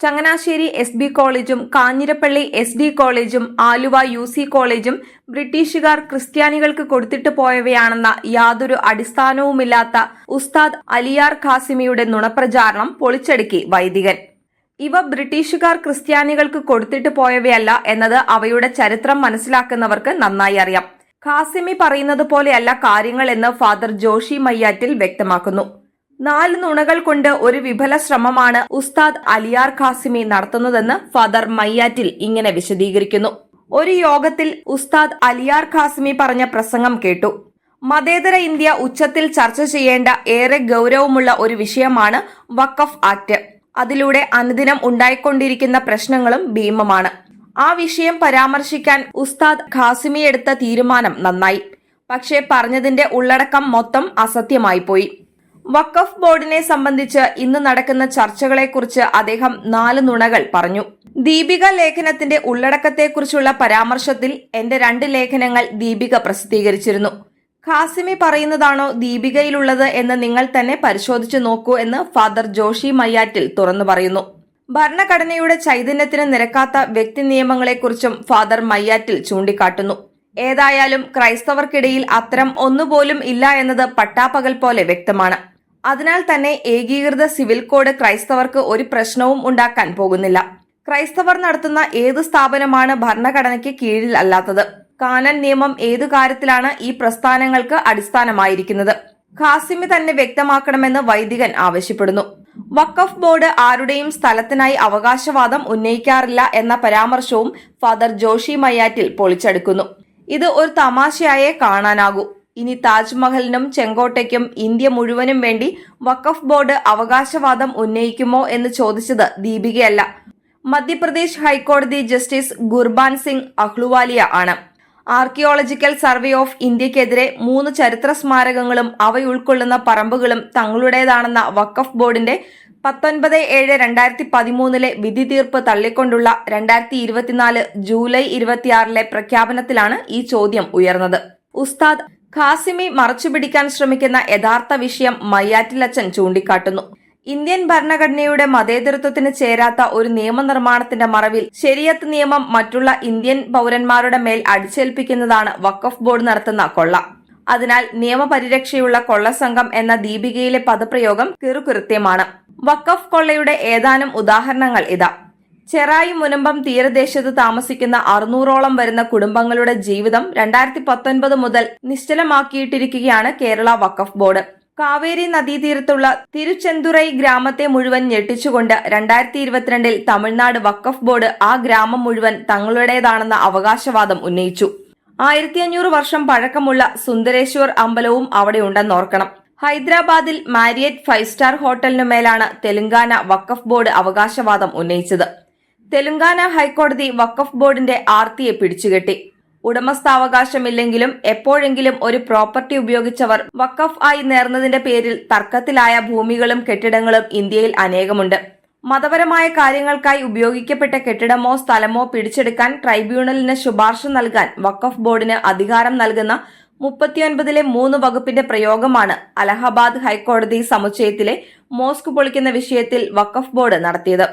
Changanassery S B കോളേജും Kanjirappally S D കോളേജും Aluva U C കോളേജും ബ്രിട്ടീഷുകാർ ക്രിസ്ത്യാനികൾക്ക് കൊടുത്തിട്ട് പോയവയാണെന്ന യാതൊരു അടിസ്ഥാനവുമില്ലാത്ത ഉസ്താദ് അലിയാർ ഖാസിമിയുടെ നുണപ്രചാരണം പൊളിച്ചടുക്കി വൈദികൻ. ഇവ ബ്രിട്ടീഷുകാർ ക്രിസ്ത്യാനികൾക്ക് കൊടുത്തിട്ട് പോയവയല്ല എന്നത് അവയുടെ ചരിത്രം മനസ്സിലാക്കുന്നവർക്ക് നന്നായി അറിയാം. ഖാസിമി പറയുന്നത് പോലെയല്ല കാര്യങ്ങൾ എന്ന് ഫാദർ ജോഷി മയ്യാറ്റിൽ വ്യക്തമാക്കുന്നു. നാല് നുണകൾ കൊണ്ട് ഒരു വിഫല ശ്രമമാണ് ഉസ്താദ് അലിയാർ ഖാസിമി നടത്തുന്നതെന്ന് ഫാദർ മയ്യാറ്റിൽ ഇങ്ങനെ വിശദീകരിക്കുന്നു. ഒരു യോഗത്തിൽ ഉസ്താദ് അലിയാർ ഖാസിമി പറഞ്ഞ പ്രസംഗം കേട്ടു. മതേതര ഇന്ത്യ ഉച്ചത്തിൽ ചർച്ച ചെയ്യേണ്ട ഏറെ ഗൗരവമുള്ള ഒരു വിഷയമാണ് വഖഫ് ആക്ട്. അതിലൂടെ അനുദിനം ഉണ്ടായിക്കൊണ്ടിരിക്കുന്ന പ്രശ്നങ്ങളും ഭീമമാണ്. ആ വിഷയം പരാമർശിക്കാൻ ഉസ്താദ് ഖാസിമി എടുത്ത തീരുമാനം നന്നായി. പക്ഷേ പറഞ്ഞതിന്റെ ഉള്ളടക്കം മൊത്തം അസത്യമായി പോയി. വഖഫ് ബോർഡിനെ സംബന്ധിച്ച് ഇന്ന് നടക്കുന്ന ചർച്ചകളെക്കുറിച്ച് അദ്ദേഹം നാല് നുണകൾ പറഞ്ഞു. ദീപിക ലേഖനത്തിന്റെ ഉള്ളടക്കത്തെക്കുറിച്ചുള്ള പരാമർശത്തിൽ എന്റെ രണ്ട് ലേഖനങ്ങൾ ദീപിക പ്രസിദ്ധീകരിച്ചിരുന്നു. ഖാസിമി പറയുന്നതാണോ ദീപികയിലുള്ളത് എന്ന് നിങ്ങൾ തന്നെ പരിശോധിച്ചു നോക്കൂ എന്ന് ഫാദർ ജോഷി മയ്യാറ്റിൽ തുറന്നു പറയുന്നു. ഭരണഘടനയുടെ ചൈതന്യത്തിന് നിരക്കാത്ത വ്യക്തി നിയമങ്ങളെക്കുറിച്ചും ഫാദർ മയ്യാറ്റിൽ ചൂണ്ടിക്കാട്ടുന്നു. ഏതായാലും ക്രൈസ്തവർക്കിടയിൽ അത്തരം ഒന്നുപോലും ഇല്ല എന്നത് പട്ടാപ്പകൽ പോലെ വ്യക്തമാണ്. അതിനാൽ തന്നെ ഏകീകൃത സിവിൽ കോഡ് ക്രൈസ്തവർക്ക് ഒരു പ്രശ്നവും ഉണ്ടാക്കാൻ പോകുന്നില്ല. ക്രൈസ്തവർ നടത്തുന്ന ഏത് സ്ഥാപനമാണ് ഭരണഘടനയ്ക്ക് കീഴിൽ അല്ലാത്തത്? കാനൻ നിയമം ഏതു കാര്യത്തിലാണ് ഈ പ്രസ്ഥാനങ്ങൾക്ക് അടിസ്ഥാനമായിരിക്കുന്നത്? ഖാസിമി തന്നെ വ്യക്തമാക്കണമെന്ന് വൈദികൻ ആവശ്യപ്പെടുന്നു. വഖഫ് ബോർഡ് ആരുടെയും സ്ഥലത്തിനായി അവകാശവാദം ഉന്നയിക്കാറില്ല എന്ന പരാമർശവും ഫാദർ ജോഷി മയ്യാറ്റിൽ പൊളിച്ചെടുക്കുന്നു. ഇത് ഒരു തമാശയായേ കാണാനാകൂ. ഇനി താജ്മഹലിനും ചെങ്കോട്ടയ്ക്കും ഇന്ത്യ മുഴുവനും വേണ്ടി വഖഫ് ബോർഡ് അവകാശവാദം ഉന്നയിക്കുമോ എന്ന് ചോദിച്ചത് ദീപികയല്ല. മധ്യപ്രദേശ് ഹൈക്കോടതി ജസ്റ്റിസ് ഗുർബാൻ സിംഗ് അഹ്ലുവാലിയ ആണ്. ആർക്കിയോളജിക്കൽ സർവേ ഓഫ് ഇന്ത്യക്കെതിരെ മൂന്ന് ചരിത്ര സ്മാരകങ്ങളും അവയുൾക്കൊള്ളുന്ന പറമ്പുകളും തങ്ങളുടേതാണെന്ന വഖഫ് ബോർഡിന്റെ പത്തൊൻപത് ഏഴ് രണ്ടായിരത്തി പതിമൂന്നിലെ വിധി തീർപ്പ് തള്ളിക്കൊണ്ടുള്ള രണ്ടായിരത്തി ഇരുപത്തിനാല് ജൂലൈ ഇരുപത്തിയാറിലെ പ്രഖ്യാപനത്തിലാണ് ഈ ചോദ്യം ഉയർന്നത്. ഉസ്താദ് ഖാസിമി മറച്ചുപിടിക്കാൻ ശ്രമിക്കുന്ന യഥാർത്ഥ വിഷയം മയ്യാറ്റിലച്ചൻ ചൂണ്ടിക്കാട്ടുന്നു. ഇന്ത്യൻ ഭരണഘടനയുടെ മതേതരത്വത്തിന് ചേരാത്ത ഒരു നിയമനിർമ്മാണത്തിന്റെ മറവിൽ ശരിയത്ത് നിയമം മറ്റുള്ള ഇന്ത്യൻ പൗരന്മാരുടെ മേൽ അടിച്ചേൽപ്പിക്കുന്നതാണ് വഖഫ് ബോർഡ് നടത്തുന്ന കൊള്ള. അതിനാൽ നിയമപരിരക്ഷയുള്ള കൊള്ളസംഘം എന്ന ദീപികയിലെ പദപ്രയോഗം കിറുകൃത്യമാണ് വഖഫ് കൊള്ളയുടെ ഏതാനും ഉദാഹരണങ്ങൾ ഇതാ. ചെറായി മുനമ്പം തീരദേശത്ത് താമസിക്കുന്ന അറുന്നൂറോളം വരുന്ന കുടുംബങ്ങളുടെ ജീവിതം രണ്ടായിരത്തി പത്തൊൻപത് മുതൽ നിശ്ചലമാക്കിയിട്ടിരിക്കുകയാണ് കേരള വഖഫ് ബോർഡ്. കാവേരി നദീതീരത്തുള്ള തിരുച്ചെന്തുറൈ ഗ്രാമത്തെ മുഴുവൻ ഞെട്ടിച്ചുകൊണ്ട് രണ്ടായിരത്തി ഇരുപത്തിരണ്ടിൽ തമിഴ്നാട് വഖഫ് ബോർഡ് ആ ഗ്രാമം മുഴുവൻ തങ്ങളുടേതാണെന്ന അവകാശവാദം ഉന്നയിച്ചു. ആയിരത്തി അഞ്ഞൂറ് വർഷം പഴക്കമുള്ള സുന്ദരേശ്വർ അമ്പലവും അവിടെ ഉണ്ടെന്നോർക്കണം ഹൈദരാബാദിൽ മാരിയറ്റ് ഫൈവ് സ്റ്റാർ ഹോട്ടലിനു മേലാണ് തെലങ്കാന വഖഫ് ബോർഡ് അവകാശവാദം ഉന്നയിച്ചത്. തെലങ്കാന ഹൈക്കോടതി വഖഫ് ബോർഡിന്റെ ആർത്തിയെ പിടിച്ചുകെട്ടി. ഉടമസ്ഥാവകാശമില്ലെങ്കിലും എപ്പോഴെങ്കിലും ഒരു പ്രോപ്പർട്ടി ഉപയോഗിച്ചവർ വഖഫ് ആയി നേർന്നതിന്റെ പേരിൽ തർക്കത്തിലായ ഭൂമികളും കെട്ടിടങ്ങളും ഇന്ത്യയിൽ അനേകമുണ്ട്. മതപരമായ കാര്യങ്ങൾക്കായി ഉപയോഗിക്കപ്പെട്ട കെട്ടിടമോ സ്ഥലമോ പിടിച്ചെടുക്കാൻ ട്രൈബ്യൂണലിന് ശുപാർശ നൽകാൻ വഖഫ് ബോർഡിന് അധികാരം നൽകുന്ന മുപ്പത്തിയൊൻപതിലെ മൂന്ന് വകുപ്പിന്റെ പ്രയോഗമാണ് അലഹബാദ് ഹൈക്കോടതി സമുച്ചയത്തിലെ മോസ്ക് പൊളിക്കുന്ന വിഷയത്തിൽ വഖഫ് ബോർഡ് നടത്തിയത്.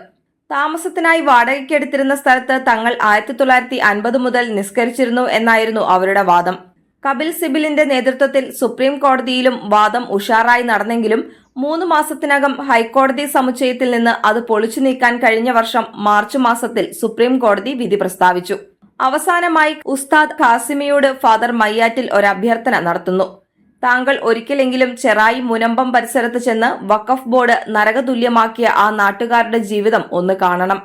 താമസത്തിനായി വാടകയ്ക്കെടുത്തിരുന്ന സ്ഥലത്ത് തങ്ങൾ ആയിരത്തി തൊള്ളായിരത്തി അൻപത് മുതൽ നിസ്കരിച്ചിരുന്നു എന്നായിരുന്നു അവരുടെ വാദം. കപിൽ സിബിലിന്റെ നേതൃത്വത്തിൽ സുപ്രീം കോടതിയിലും വാദം ഉഷാറായി നടന്നെങ്കിലും മൂന്ന് മാസത്തിനകം ഹൈക്കോടതി സമുച്ചയത്തിൽ നിന്ന് അത് പൊളിച്ചു നീക്കാൻ കഴിഞ്ഞ വർഷം മാർച്ച് മാസത്തിൽ സുപ്രീം കോടതി വിധി പ്രസ്താവിച്ചു. അവസാനമായി ഉസ്താദ് ഖാസിമിയോട് ഫാദർ മയ്യാറ്റിൽ ഒരു അഭ്യർത്ഥന നടത്തുന്നു. താങ്കൾ ഒരിക്കലെങ്കിലും ചെറായി മുനമ്പം പരിസരത്ത് ചെന്ന് വഖഫ് ബോർഡ് നരകതുല്യമാക്കിയ ആ നാട്ടുകാരുടെ ജീവിതം ഒന്ന് കാണണം.